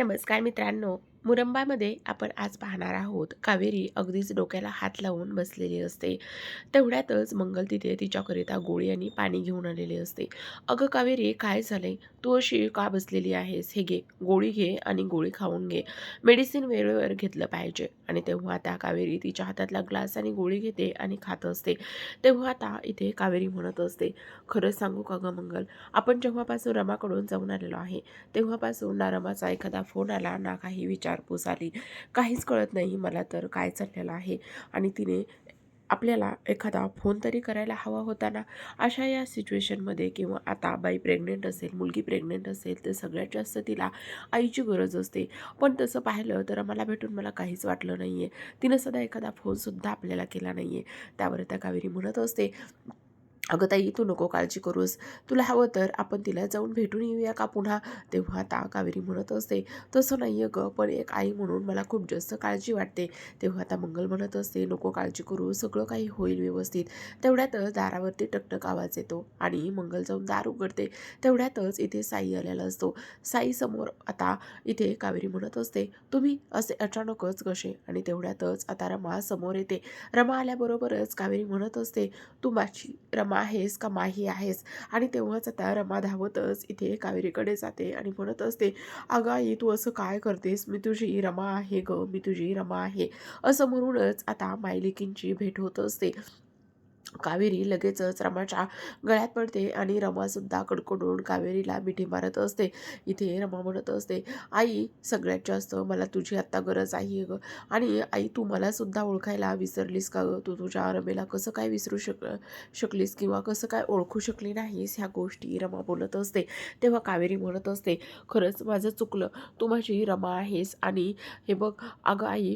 नमस्कार मित्रांनो. मुरंबामध्ये आपण आज पाहणार आहोत. कावेरी अगदीच डोक्याला हात लावून बसलेली असते. तेवढ्यातच मंगल तिथे तिच्याकरिता गोळी आणि पाणी घेऊन आलेले असते. अगं कावेरी काय झालंय? तू अशी का बसलेली आहेस? हे घे. गोळी घे आणि गोळी खाऊन घे. मेडिसिन वेळेवर घेतलं पाहिजे. आणि तेव्हा त्या कावेरी तिच्या हातातला ग्लास आणि गोळी घेते आणि खात असते. तेव्हा आता इथे कावेरी म्हणत असते खरंच सांगू का गं मंगल? आपण जेव्हापासून रमाकडून जाऊन आलेलो आहे तेव्हापासून ना रमाचा एखादा फोन आला ना काही विचार विचारपूस आली. काहीच कळत नाही मला तर काय चाललेलं आहे. आणि तिने आपल्याला एखादा फोन तरी करायला हवा होता ना? अशा या सिच्युएशनमध्ये किंवा आता बाई प्रेग्नेंट असेल मुलगी प्रेग्नेंट असेल तर सगळ्यात जास्त तिला आईची गरज असते. पण तसं पाहिलं तर मला भेटून मला काहीच वाटलं नाही आहे तिनं सदा एखादा फोनसुद्धा आपल्याला केला नाही आहे त्यावर त्या कावेरी म्हणत असते अगं ताई तू नको काळजी करूस. तुला हवं तर आपण तिला जाऊन भेटून येऊया का पुन्हा? तेव्हा ता कावेरी म्हणत असते. तसं नाही आहे गं पण एक आई म्हणून मला खूप जास्त काळजी वाटते. तेव्हा आता मंगल म्हणत असते नको काळजी करू सगळं काही होईल व्यवस्थित. तेवढ्यातच दारावरती टकटक आवाज येतो आणि मंगल जाऊन दार उघडते. तेवढ्यातच इथे साई आलेला असतो. साई समोर आता इथे कावेरी म्हणत असते तुम्ही असे अचानकच कसे? आणि तेवढ्यातच आता रमा समोर येते. रमा आल्याबरोबरच कावेरी म्हणत असते तू माझी रमा आहेस का माही आहेस? आणि तेव्हाच आता रमा धावतच इथे कावेरीकडे जाते आणि म्हणत असते अगं आई तू असं काय करतेस? मी तुझी रमा आहे ग मी तुझी रमा आहे. असं म्हणूनच आता मायलिकींची भेट होत असते. कावेरी लगेचच रमाच्या गळ्यात पडते आणि रमासुद्धा कडकडून कावेरीला मिठी मारत असते. इथे रमा म्हणत असते आई सगळ्यात जास्त मला तुझी आत्ता गरज आहे ग. आणि आई तू मलासुद्धा ओळखायला विसरलीस का ग? तू तुझ्या रमेला कसं काय विसरू शक शकलीस किंवा कसं काय ओळखू शकली नाहीस? ह्या गोष्टी रमा बोलत असते. तेव्हा कावेरी म्हणत असते खरंच माझं चुकलं. तू माझी रमा आहेस आणि हे बघ अगं आई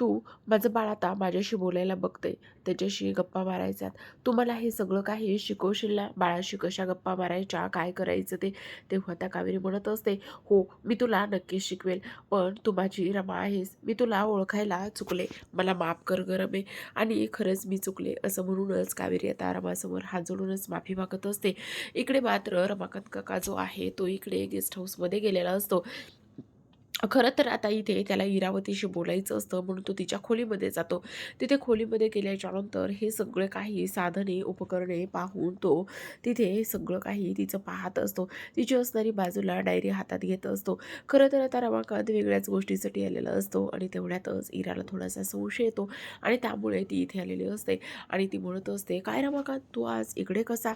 तू माझं बाळ आता माझ्याशी बोलायला बघते. त्याच्याशी गप्पा मारायचं करायच्यात तुम्हाला हे सगळं काही शिकवशील बाळाशी कशा गप्पा मारायच्या? काय करायचं ते? तेव्हा त्या कावेरी म्हणत असते हो मी तुला नक्कीच शिकवेल पण तू माझी रमा आहेस. मी तुला ओळखायला चुकले. मला माफ कर ग रमे. आणि खरंच मी चुकले. असं म्हणूनच कावेरी आता रमासमोर हात जोडूनच माफी मागत असते. इकडे मात्र रमाकांत काका जो आहे तो इकडे गेस्ट हाऊसमध्ये गेलेला असतो. खरं तर आता इथे त्याला इरावतीशी बोलायचं असतं म्हणून तो तिच्या खोलीमध्ये जातो. तिथे खोलीमध्ये गेल्याच्यानंतर हे सगळे काही साधने उपकरणे पाहून तो तिथे सगळं काही तिचं पाहत असतो. तिची असणारी बाजूला डायरी हातात घेत असतो. खरं तर आता रमाकांत वेगळ्याच गोष्टीसाठी आलेला असतो आणि तेवढ्यातच इराला थोडासा संशय येतो आणि त्यामुळे ती इथे आलेली असते. आणि ती म्हणत असते काय रमाकांत तू आज इकडे कसा?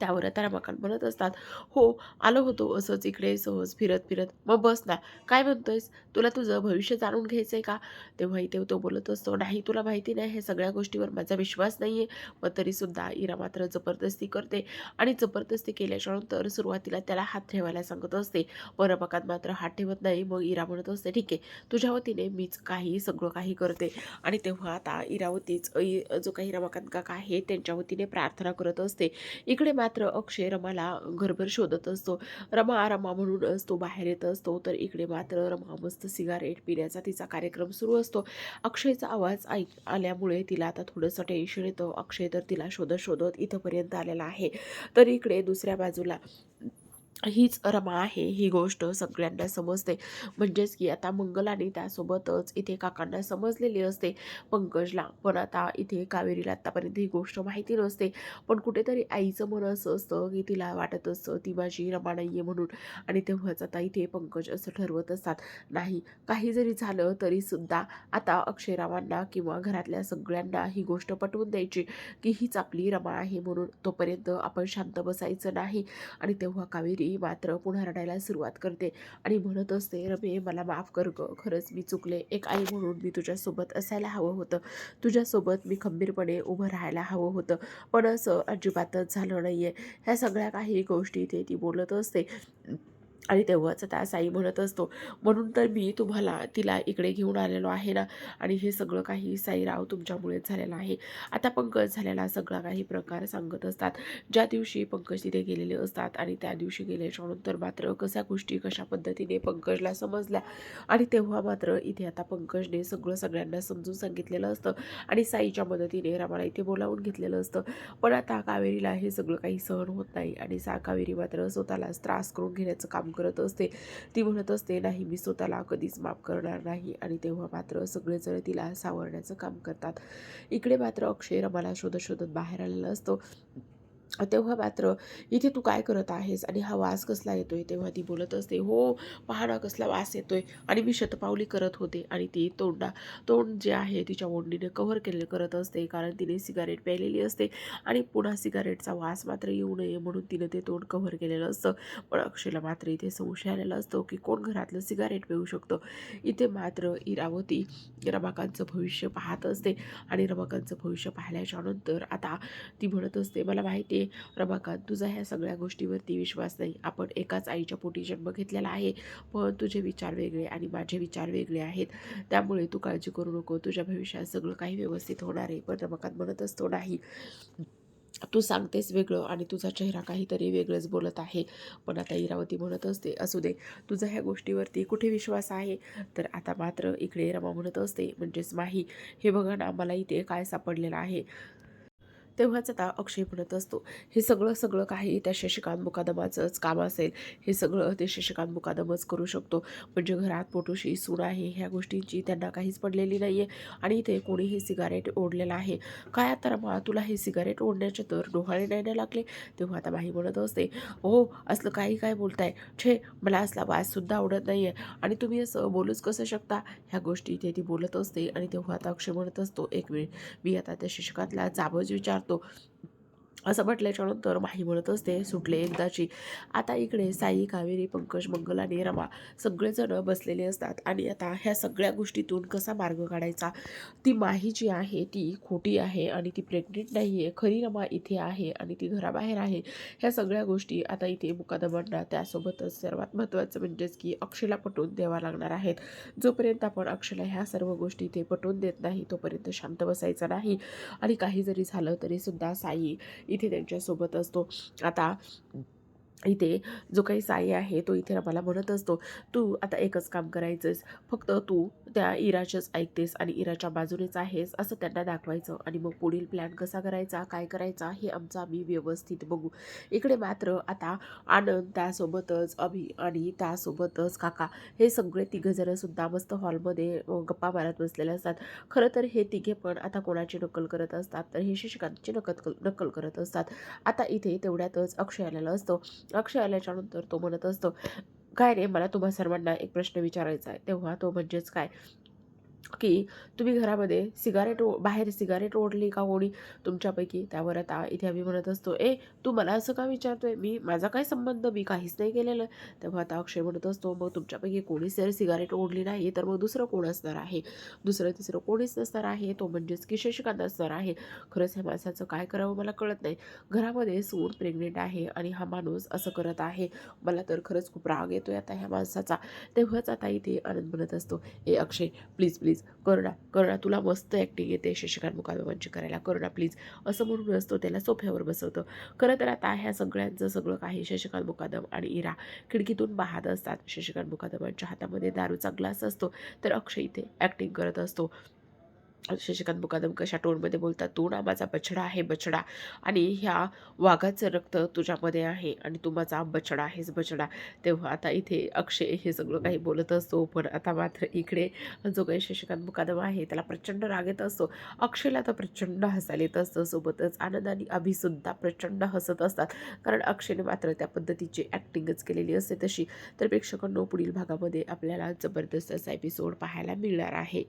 त्यावर आता रमाकांत म्हणत असतात. हो आलो होतो असंच इकडे सहज फिरत फिरत. मग बस ना काय म्हणतोयस? तुला तुझं भविष्य जाणून घ्यायचं आहे का? तेव्हा इथे तो बोलत असतो नाही तुला माहिती नाही हे सगळ्या गोष्टीवर माझा विश्वास नाही आहे मग तरीसुद्धा इरा मात्र जबरदस्ती करते आणि जबरदस्ती केल्याच्यानंतर सुरुवातीला त्याला हात ठेवायला सांगत असते. पण मात्र हात ठेवत नाही. मग इरा म्हणत असते ठीक आहे तुझ्या वतीने मीच काही सगळं काही करते. आणि तेव्हा आता इरावतीच जो काही रमाकांत काका आहे त्यांच्या वतीने प्रार्थना करत असते. इकडे मात्र अक्षय रमाला घरभर शोधत असतो. रमा रमा म्हणूनच तो बाहेर येत असतो तर इकडे मात्र रमा मस्त सिगारेट पिण्याचा तिचा कार्यक्रम सुरू असतो. अक्षयचा आवाज ऐक आल्यामुळे तिला आता थोडंसं टेन्शन येतं. अक्षय तर तिला शोधत शोधत इथंपर्यंत आलेला आहे. तर इकडे दुसऱ्या बाजूला हीच रमा आहे ही गोष्ट सगळ्यांना समजते. म्हणजेच की आता मंगलाने त्यासोबतच इथे काकांना समजलेली असते. पंकजला पण आता इथे कावेरीला आत्तापर्यंत ही गोष्ट माहिती नसते. पण कुठेतरी आईचं मन असं असतं की तिला वाटत असतं ती माझी रमा नाही आहे म्हणून. आणि तेव्हाच आता इथे पंकज असं ठरवत असतात. नाही काही जरी झालं तरीसुद्धा आता अक्षयरावांना किंवा घरातल्या सगळ्यांना ही गोष्ट पटवून द्यायची की हीच आपली रमा आहे म्हणून तोपर्यंत आपण शांत बसायचं नाही. आणि तेव्हा कावेरी मात्र पुन्हा रडायला सुरुवात करते आणि म्हणत असते रमे मला माफ कर ग. खरंच मी चुकले. एक आई म्हणून मी तुझ्यासोबत असायला हवं होतं. तुझ्यासोबत मी खंबीरपणे उभं राहायला हवं होतं. पण असं अजिबातच झालं नाही आहे ह्या सगळ्या काही गोष्टी ते ती बोलत असते. आणि तेव्हाच त्या साई म्हणत असतो म्हणून तर मी तुम्हाला तिला इकडे घेऊन आलेलो आहे ना आणि हे सगळं काही साईराव तुमच्यामुळेच झालेलं आहे. आता पंकज झालेला सगळा काही प्रकार सांगत असतात. ज्या दिवशी पंकज तिथे गेलेले असतात आणि त्या दिवशी गेल्याच्यानंतर मात्र कशा गोष्टी कशा पद्धतीने पंकजला समजल्या आणि तेव्हा मात्र इथे आता पंकजने सगळं सगळ्यांना समजून सांगितलेलं असतं आणि साईच्या मदतीने रामाला इथे बोलावून घेतलेलं असतं. पण आता कावेरीला हे सगळं काही सहन होत नाही आणि सा कावेरी मात्र स्वतःलाच त्रास करून घेण्याचं काम काम करत असते. ती म्हणत असते नाही मी स्वतःला कधीच माफ करणार नाही. आणि तेव्हा मात्र सगळेजण तिला सावरण्याचं काम करतात. इकडे मात्र अक्षय रमाला शोधत शोधत बाहेर आलेला असतो. तेव्हा मात्र इथे तू काय करत आहेस आणि हा वास कसला येतोय? तेव्हा ती बोलत असते हो पहाडा कसला वास येतोय. आणि मी शतपावली करत होते आणि ती तोंडा तोंड जे आहे तिच्या ओंडीने कव्हर केले करत असते कारण तिने सिगारेट प्यायलेली असते आणि पुन्हा सिगारेटचा वास मात्र येऊ नये म्हणून तिनं ते तोंड कव्हर केलेलं असतं. पण अक्षयला मात्र इथे संशय आलेला असतो की कोण घरातलं सिगारेट पिऊ शकतं? इथे मात्र इरावती रमाकांचं भविष्य पाहत असते आणि रमाकांचं भविष्य पाहिल्याच्या नंतर आता ती म्हणत असते मला माहिती आहे रमाकांत तुझा ह्या सगळ्या गोष्टीवरती विश्वास नाही. आपण एकाच आईच्या पोटी जन्म घेतलेला आहे पण तुझे विचार वेगळे आणि माझे विचार वेगळे आहेत. त्यामुळे तू काळजी करू नको. तुझ्या भविष्यात सगळं काही व्यवस्थित होणार आहे पण रमाकांत म्हणत असतो नाही. तू सांगतेस वेगळं आणि तुझा चेहरा काहीतरी वेगळंच बोलत आहे. पण आता इरावती म्हणत असते असू दे तुझा ह्या गोष्टीवरती कुठे विश्वास आहे? तर आता मात्र इकडे रमा म्हणत असते म्हणजेच माही हे बघा ना मला इथे काय सापडलेलं आहे. तेव्हाच आता अक्षय म्हणत असतो. हे सगळं सगळं काही त्या शशिकांत मुकादमाचंच काम असेल. हे सगळं ते शशिकांत मुकादमच करू शकतो. म्हणजे घरात पोटोशी सून आहे ह्या गोष्टींची त्यांना काहीच पडलेली नाही आहे आणि इथे कोणीही सिगारेट ओढलेलं आहे. काय आता रमा तुला हे सिगारेट ओढण्याचे तर डोहाळे नाही ना लागले? तेव्हा आता माही म्हणत असते हो असलं काही काय बोलताय? छे मला असला वाससुद्धा आवडत नाही आहे आणि तुम्ही असं बोलूच कसं शकता? ह्या गोष्टी इथे ती बोलत असते. आणि तेव्हा आता अक्षय म्हणत असतो एक वेळ मी आता त्या शिक्षकातला जाबच विचारतो. তো असं म्हटल्याच्यानंतर माही म्हणत असते सुटले एकदाची. आता इकडे साई कावेरी पंकज मंगल आणि रमा सगळेजण बसलेले असतात आणि आता ह्या सगळ्या गोष्टीतून कसा मार्ग काढायचा? ती माही जी आहे ती खोटी आहे आणि ती प्रेग्नेंट नाही आहे खरी रमा इथे आहे आणि ती घराबाहेर आहे. ह्या सगळ्या गोष्टी आता इथे मुकादमांना त्यासोबतच सर्वात महत्त्वाचं म्हणजेच की अक्षयला पटवून द्यावा लागणार आहेत. जोपर्यंत आपण अक्षयला ह्या सर्व गोष्टी इथे पटवून देत नाही तोपर्यंत शांत बसायचं नाही. आणि काही जरी झालं तरीसुद्धा साई इथे त्यांच्यासोबत असतो. आता इथे जो काही साई आहे तो इथे आम्हाला म्हणत असतो तू आता एकच काम करायचंस फक्त तू त्या इराच्याच ऐकतेस आणि इराच्या बाजूनेच आहेस असं त्यांना दाखवायचं. आणि मग पुढील प्लॅन कसा करायचा काय करायचा हे आमचं आम्ही व्यवस्थित बघू. इकडे मात्र आता आनंद त्यासोबतच अभि आणि त्यासोबतच काका हे सगळे तिघंजणंसुद्धा मस्त हॉलमध्ये गप्पा मारत बसलेले असतात. खरं तर हे तिघे पण आता कोणाची नक्कल करत असतात तर हे शिक्षकांची नकल नक्कल करत असतात. आता इथे तेवढ्यातच अक्षय आलेला असतो. अक्षय आल्याच्यानंतर तो म्हणत असतो काय रे? मला तुम्हा सर्वांना एक प्रश्न विचारायचा आहे. तेव्हा तो म्हणजेच काय? की तुम्ही घरामध्ये सिगारेट ओ बाहेर सिगारेट ओढली का कोणी तुमच्यापैकी? त्यावर आता इथे आम्ही म्हणत असतो ए तू मला असं का विचारतोय? मी माझा काय संबंध? मी काहीच नाही केलेलं. तेव्हा आता अक्षय म्हणत असतो मग तुमच्यापैकी कोणीच जर सिगारेट ओढली नाही तर मग दुसरं कोण असणार आहे? दुसरं तिसरं कोणीच नसणार आहे? तो म्हणजेच की शशिकांत असणार आहे. खरंच ह्या माणसाचं काय करावं मला कळत नाही. घरामध्ये सून प्रेग्नेंट आहे आणि हा माणूस असं करत आहे. मला तर खरंच खूप राग येतोय आता ह्या माणसाचा. तेव्हाच आता इथे आनंद म्हणत असतो ए अक्षय प्लीज प्लीज करुणा करुणा तुला मस्त ॲक्टिंग येते शशिकांत मुकादमांची करायला. करुणा प्लीज. असं म्हणून असतो त्याला सोफ्यावर बसवतं. खरं तर आता ह्या सगळ्यांचं सगळं काही शशिकांत मुकादम आणि इरा खिडकीतून पाहत असतात. शशिकांत मुकादमांच्या हातामध्ये दारूचा ग्लास असतो. तर अक्षय इथे ॲक्टिंग करत असतो. शशिकांत मुकादम कशा टोनमध्ये बोलतात? तू ना माझा बछडा आहे बछडा. आणि ह्या वाघाचं रक्त तुझ्यामध्ये आहे आणि तू माझा बछडा आहेस बछडा. तेव्हा आता इथे अक्षय हे सगळं काही बोलत असतो पण आता मात्र इकडे जो काही शशिकांत मुकादम आहे त्याला प्रचंड राग येत असतो. अक्षयला तर प्रचंड हसायला येत असतं. सोबतच आनंद आणि अभिसुद्धा प्रचंड हसत असतात. कारण अक्षयने मात्र त्या पद्धतीची ॲक्टिंगच केलेली असते तशी. तर प्रेक्षकांनो पुढील भागामध्ये आपल्याला जबरदस्त असा एपिसोड पाहायला मिळणार आहे.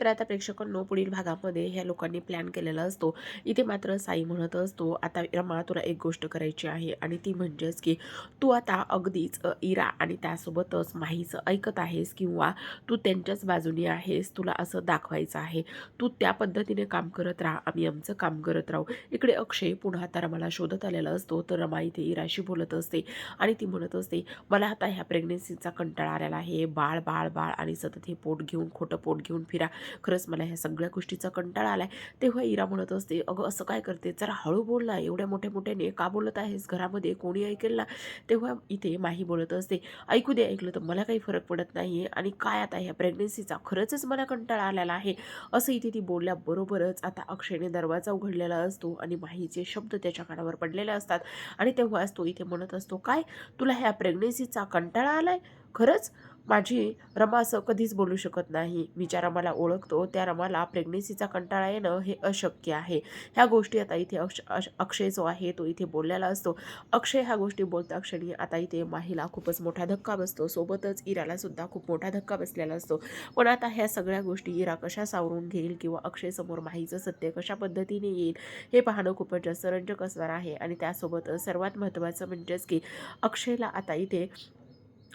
तर आता प्रेक्षकांनो पुढील भागामध्ये ह्या लोकांनी प्लॅन केलेला असतो. इथे मात्र साई म्हणत असतो आता रमा तुला एक गोष्ट करायची आहे आणि ती म्हणजेच की तू आता अगदीच इरा आणि त्यासोबतच माहीचं ऐकत आहेस किंवा तू त्यांच्याच बाजूनी आहेस तुला असं दाखवायचं आहे. तू त्या पद्धतीने काम करत राहा आम्ही आमचं काम करत राहू. इकडे अक्षय पुन्हा आता रमाला शोधत आलेला असतो तर रमा इथे इराशी बोलत असते आणि ती म्हणत असते मला आता ह्या प्रेग्नेन्सीचा कंटाळा आलेला आहे. बाळ बाळ बाळ आणि सतत हे पोट घेऊन खोटं पोट घेऊन फिरा. खरंच मला ह्या सगळ्या गोष्टीचा कंटाळा आला आहे तेव्हा इरा म्हणत असते अगं असं काय करते? जरा हळू बोल ना. एवढ्या मोठ्या मोठ्याने का बोलत आहेस? घरामध्ये कोणी ऐकेल ना? तेव्हा इथे माही बोलत असते ऐकू दे ऐकलं तर मला काही फरक पडत नाही आहे आणि काय आता ह्या प्रेग्नेन्सीचा खरंच मला कंटाळा आलेला आहे. असं इथे ती बोलल्याबरोबरच आता अक्षयने दरवाजा उघडलेला असतो आणि माहीचे शब्द त्याच्या कानावर पडलेले असतात. आणि तेव्हाच तो इथे म्हणत असतो काय? तुला ह्या प्रेग्नेन्सीचा कंटाळा आलाय? खरंच? माझी रमा असं कधीच बोलू शकत नाही. मी ज्या रमाला ओळखतो. त्या रमाला प्रेग्नेसीचा कंटाळा येणं हे अशक्य आहे. ह्या गोष्टी आता इथे अक्ष अश- अक्षय जो आहे तो इथे बोललेला असतो. अक्षय ह्या गोष्टी बोलता क्षणी आता इथे माहीला खूपच मोठा धक्का बसतो. सोबतच इराला सुद्धा खूप मोठा धक्का बसलेला असतो. पण आता ह्या सगळ्या गोष्टी इरा कशा सावरून घेईल किंवा अक्षयसमोर माहीचं सत्य कशा पद्धतीने येईल हे पाहणं खूपच जास्त रंजक असणार आहे. आणि त्यासोबत सर्वात महत्त्वाचं म्हणजेच की अक्षयला आता इथे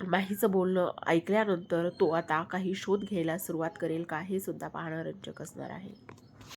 माहीचं बोलणं ऐकल्यानंतर तो आता काही शोध घ्यायला सुरुवात करेल का हे सुद्धा पाहणं रंजक असणार आहे.